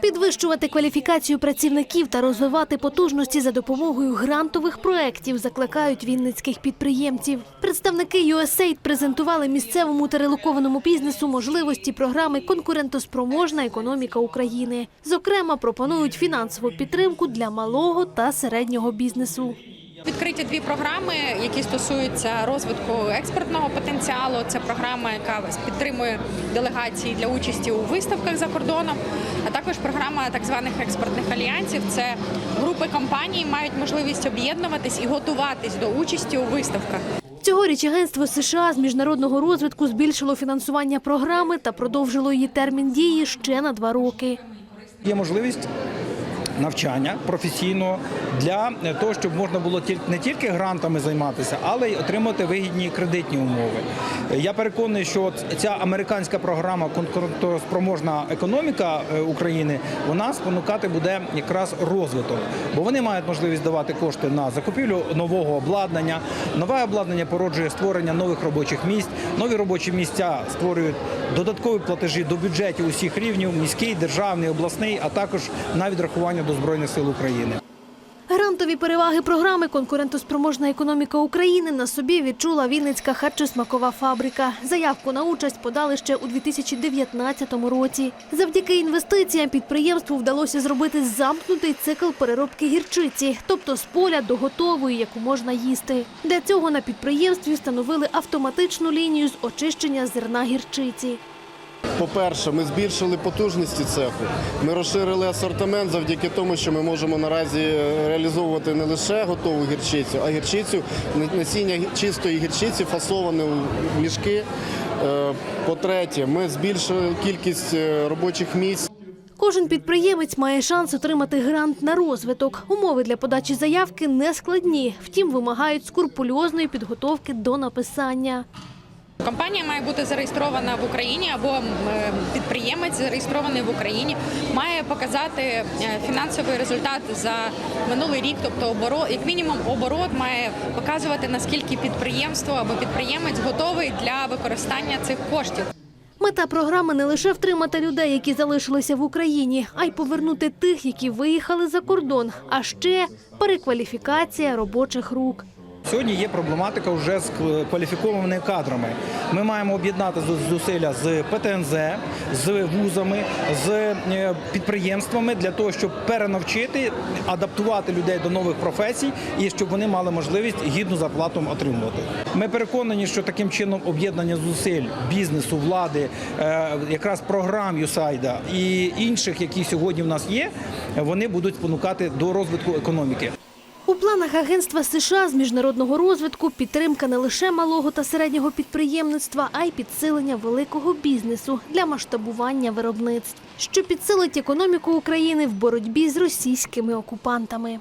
Підвищувати кваліфікацію працівників та розвивати потужності за допомогою грантових проєктів закликають вінницьких підприємців. Представники USAID презентували місцевому та релокованому бізнесу можливості програми Конкурентоспроможна економіка України. Зокрема, пропонують фінансову підтримку для малого та середнього бізнесу. Відкриті дві програми, які стосуються розвитку експортного потенціалу. Це програма, яка підтримує делегації для участі у виставках за кордоном, а також програма так званих експортних альянсів. Це групи компаній мають можливість об'єднуватись і готуватись до участі у виставках. Цьогоріч агентство США з міжнародного розвитку збільшило фінансування програми та продовжило її термін дії ще на два роки. Є можливість навчання професійного для того, щоб можна було не тільки грантами займатися, але й отримати вигідні кредитні умови. Я переконаний, що ця американська програма конкурентоспроможна економіка е, України вона спонукати буде якраз розвиток, бо вони мають можливість давати кошти на закупівлю нового обладнання. Нове обладнання породжує створення нових робочих місць. Нові робочі місця створюють додаткові платежі до бюджетів усіх рівнів міський, державний, обласний, а також на відрахування до збройних сил України. Грантові переваги програми Конкурентоспроможна економіка України на собі відчула Вінницька харчосмакова фабрика. Заявку на участь подали ще у 2019 році. Завдяки інвестиціям підприємству вдалося зробити замкнутий цикл переробки гірчиці, тобто з поля до готової, яку можна їсти. Для цього на підприємстві встановили автоматичну лінію з очищення зерна гірчиці. По-перше, ми збільшили потужності цеху. Ми розширили асортимент завдяки тому, що ми можемо наразі реалізовувати не лише готову гірчицю, а гірчицю, насіння чистої гірчиці фасоване у мішки. Е, По-третє, ми збільшили кількість е, робочих місць. Кожен підприємець має шанс отримати грант на розвиток. Умови для подачі заявки не складні, втім вимагають скрупульозної підготовки до написання. Компанія має бути зареєстрована в Україні або підприємець зареєстрований в Україні, має показати е, фінансовий результат за минулий рік, тобто оборот, як мінімум, оборот має показувати наскільки підприємство або підприємець готовий для використання цих коштів. Мета програми не лише втримати людей, які залишилися в Україні, а й повернути тих, які виїхали за кордон, а ще перекваліфікація робочих рук. Сьогодні є проблематика вже з кваліфікованими кадрами. Ми маємо об'єднати зусилля з ПТНЗ, з вузами, з е, підприємствами для того, щоб перенавчити, адаптувати людей до нових професій і щоб вони мали можливість гідну зарплату отримувати. Ми переконані, що таким чином об'єднання зусиль бізнесу, влади, е, якраз програм USAID і інших, які сьогодні в нас є, вони будуть спонукати до розвитку економіки. Планах агентства США з міжнародного розвитку підтримка не лише малого та середнього підприємництва, а й підсилення великого бізнесу для масштабування виробництв, що підсилить економіку України в боротьбі з російськими окупантами.